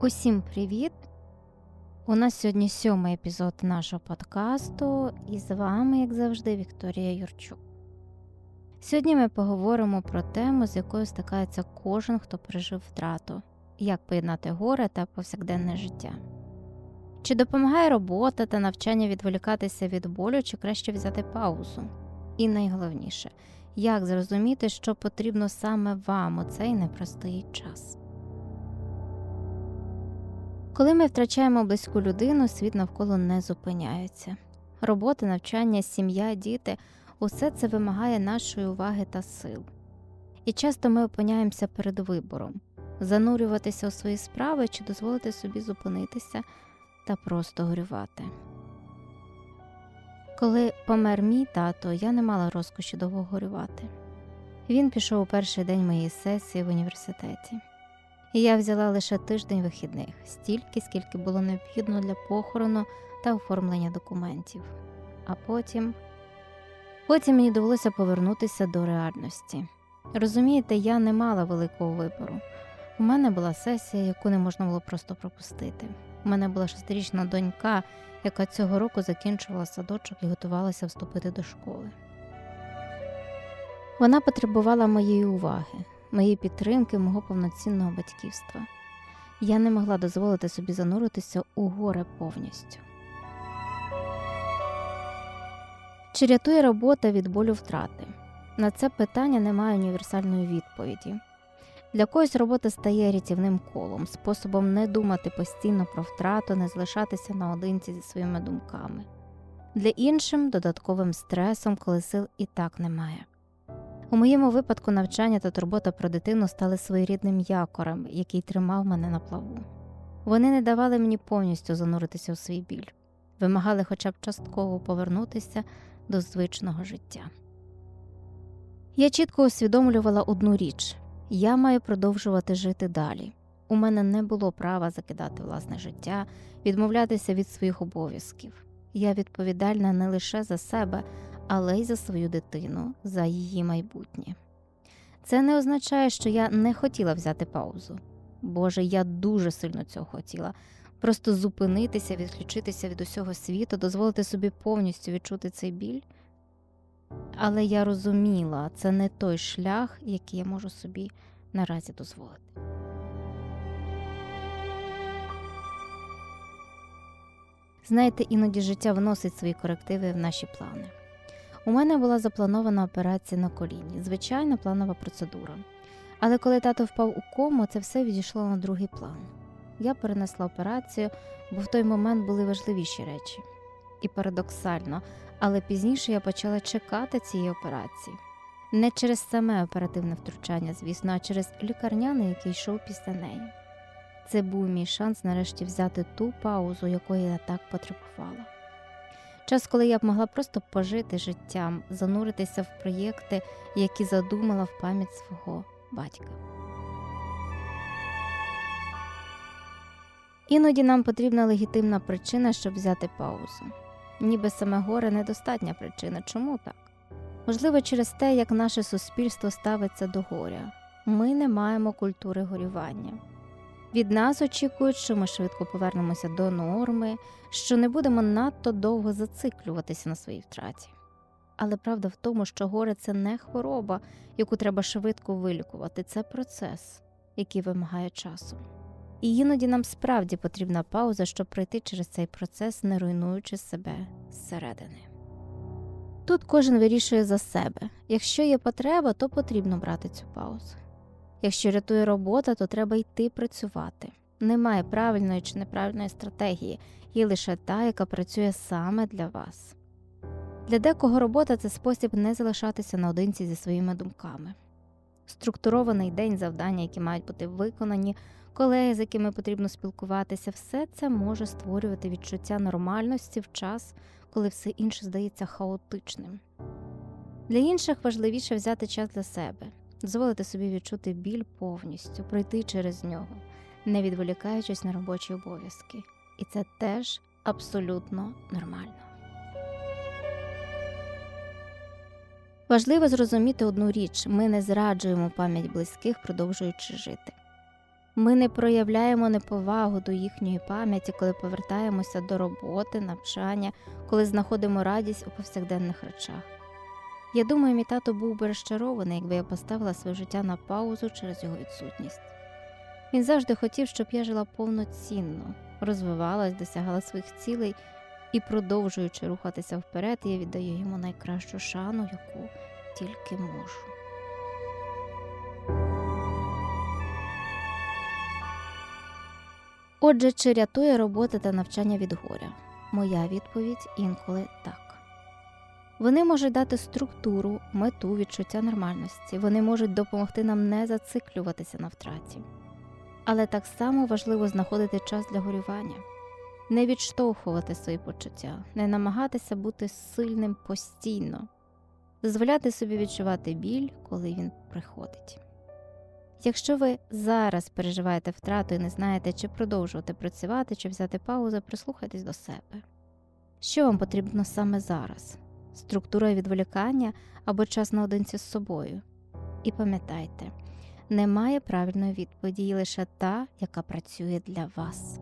Усім привіт! У нас сьогодні сьомий епізод нашого подкасту, і з вами, як завжди, Вікторія Юрчук. Сьогодні ми поговоримо про тему, з якою стикається кожен, хто пережив втрату, як поєднати горе та повсякденне життя. Чи допомагає робота та навчання відволікатися від болю, чи краще взяти паузу? І найголовніше, як зрозуміти, що потрібно саме вам у цей непростий час. Коли ми втрачаємо близьку людину, світ навколо не зупиняється. Робота, навчання, сім'я, діти усе це вимагає нашої уваги та сил. І часто ми опиняємося перед вибором занурюватися у свої справи чи дозволити собі зупинитися та просто горювати. Коли помер мій тато, я не мала розкоші довго горювати. Він пішов у перший день моєї сесії в університеті. І я взяла лише тиждень вихідних, стільки, скільки було необхідно для похорону та оформлення документів. А потім потім мені довелося повернутися до реальності. Розумієте, я не мала великого вибору. У мене була сесія, яку не можна було просто пропустити. У мене була шестирічна донька, яка цього року закінчувала садочок і готувалася вступити до школи. Вона потребувала моєї уваги, моєї підтримки, мого повноцінного батьківства. Я не могла дозволити собі зануритися у горе повністю. Чи рятує робота від болю втрати? На це питання немає універсальної відповіді. Для когось робота стає рятівним колом, способом не думати постійно про втрату, не залишатися наодинці зі своїми думками. Для іншим додатковим стресом, коли сил і так немає. У моєму випадку навчання та турбота про дитину стали своєрідним якорем, який тримав мене на плаву. Вони не давали мені повністю зануритися у свій біль, вимагали хоча б частково повернутися до звичного життя. Я чітко усвідомлювала одну річ я маю продовжувати жити далі. У мене не було права закидати власне життя, відмовлятися від своїх обов'язків. Я відповідальна не лише за себе, але й за свою дитину, за її майбутнє. Це не означає, що я не хотіла взяти паузу. Боже, я дуже сильно цього хотіла. Просто зупинитися, відключитися від усього світу, дозволити собі повністю відчути цей біль. Але я розуміла, це не той шлях, який я можу собі наразі дозволити. Знаєте, іноді життя вносить свої корективи в наші плани. У мене була запланована операція на коліні, звичайна планова процедура. Але коли тато впав у кому, це все відійшло на другий план. Я перенесла операцію, бо в той момент були важливіші речі. І парадоксально, але пізніше я почала чекати цієї операції. Не через саме оперативне втручання, звісно, а через лікарняний, який йшов після неї. Це був мій шанс нарешті взяти ту паузу, якої я так потребувала. Час, коли я б могла просто пожити життям, зануритися в проєкти, які задумала в пам'ять свого батька. Іноді нам потрібна легітимна причина, щоб взяти паузу. Ніби саме горе недостатня причина. Чому так? Можливо, через те, як наше суспільство ставиться до горя. Ми не маємо культури горювання. Від нас очікують, що ми швидко повернемося до норми, що не будемо надто довго зациклюватися на своїй втраті. Але правда в тому, що горе це не хвороба, яку треба швидко вилікувати, це процес, який вимагає часу. І іноді нам справді потрібна пауза, щоб пройти через цей процес, не руйнуючи себе зсередини. Тут кожен вирішує за себе. Якщо є потреба, то потрібно брати цю паузу. Якщо рятує робота, то треба йти працювати. Немає правильної чи неправильної стратегії, є лише та, яка працює саме для вас. Для декого робота це спосіб не залишатися наодинці зі своїми думками. Структурований день завдання, які мають бути виконані, колеги, з якими потрібно спілкуватися, все це може створювати відчуття нормальності в час, коли все інше здається хаотичним. Для інших важливіше взяти час для себе, дозволити собі відчути біль повністю, пройти через нього, не відволікаючись на робочі обов'язки. І це теж абсолютно нормально. Важливо зрозуміти одну річ: ми не зраджуємо пам'ять близьких, продовжуючи жити. Ми не проявляємо неповагу до їхньої пам'яті, коли повертаємося до роботи, навчання, коли знаходимо радість у повсякденних речах. Я думаю, мій тато був би розчарований, якби я поставила своє життя на паузу через його відсутність. Він завжди хотів, щоб я жила повноцінно, розвивалась, досягала своїх цілей і, продовжуючи рухатися вперед, я віддаю йому найкращу шану, яку тільки можу. Отже, чи рятує робота та навчання від горя? Моя відповідь інколи так. Вони можуть дати структуру, мету, відчуття нормальності. Вони можуть допомогти нам не зациклюватися на втраті. Але так само важливо знаходити час для горювання, не відштовхувати свої почуття, не намагатися бути сильним постійно, дозволяти собі відчувати біль, коли він приходить. Якщо ви зараз переживаєте втрату і не знаєте, чи продовжувати працювати, чи взяти паузу, прислухайтесь до себе. Що вам потрібно саме зараз? Структура відволікання або час наодинці з собою? І пам'ятайте, немає правильної відповіді, лише та, яка працює для вас.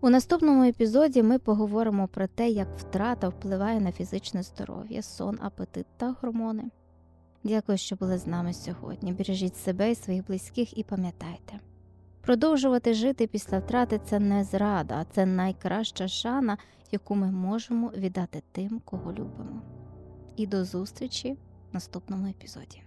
У наступному епізоді ми поговоримо про те, як втрата впливає на фізичне здоров'я, сон, апетит та гормони. Дякую, що були з нами сьогодні. Бережіть себе і своїх близьких і пам'ятайте. Продовжувати жити після втрати це не зрада, а це найкраща шана, яку ми можемо віддати тим, кого любимо. І до зустрічі в наступному епізоді.